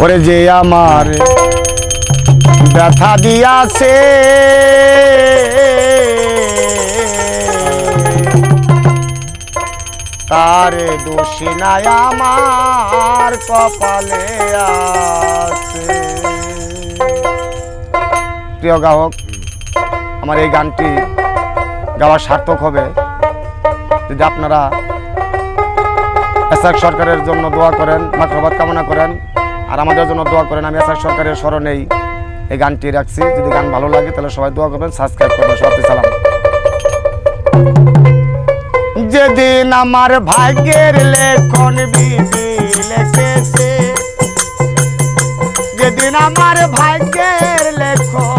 পরে যে আমার ব্যথা দিয়াছে, তার দোষী নাই আমার কপালে আছে। প্রিয় গায়ক, আমার এই গানটি গাওয়া সার্থক হবে। যদি আপনারা এসআক সরকারের জন্য দোয়া করেন মাত্রবাদ কামনা করেন আর আমাদের জন্য দোয়া করেন, আমি আসার সরকারের স্মরণেই এই গানটি রাখছি। যদি গান ভালো লাগে, তাহলে সবাই দোয়া করবেন সাবস্ক্রাইব করবেন সবাই সালাম। যেদিন আমার ভাগ্যের লেখন বিধি লেখেছে যেদিন আমার ভাগ্যের লেখন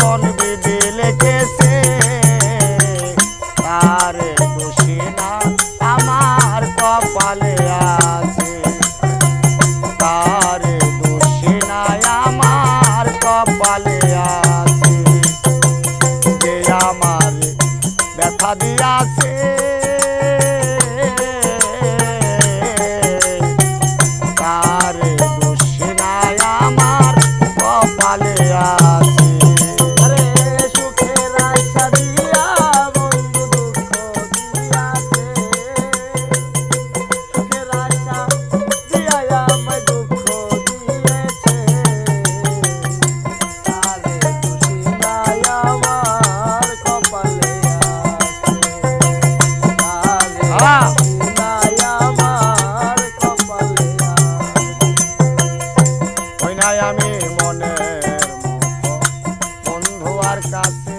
দিয়াছে বন্ধু আর কাছে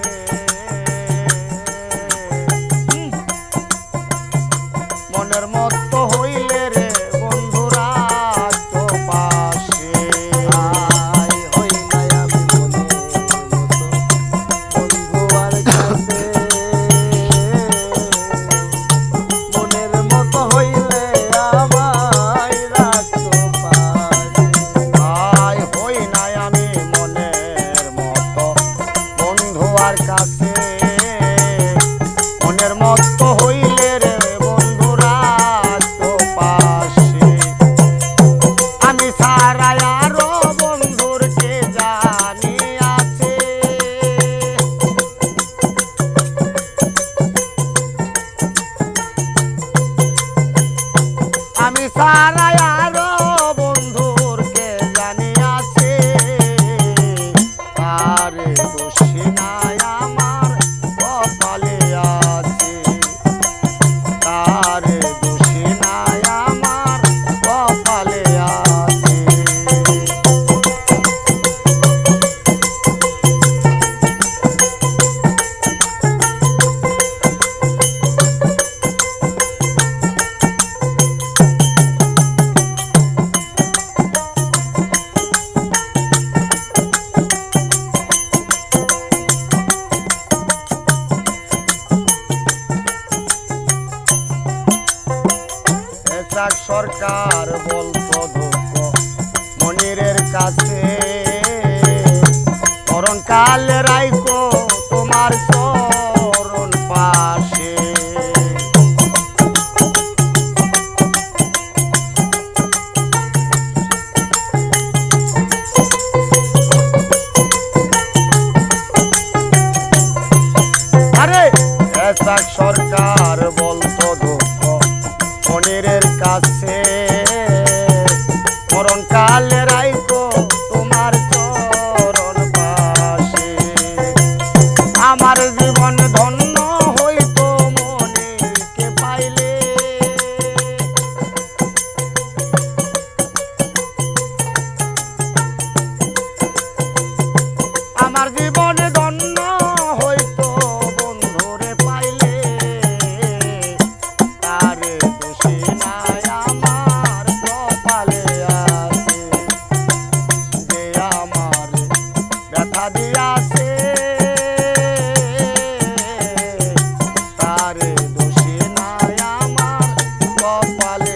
আর কাছে। মনের মতো হইলে রে আমি সারাই আরও বন্ধুর আমি সারাই এসাক সরকার বলতো দুঃখ মনিরের কাছে করণ কালে রাইকো তোমার চরণ পাশে। আরে সরকার দুঃখ মনিরের কাছে ব্যথা দিয়াছে। তারে দোষী নাই আমার কপালে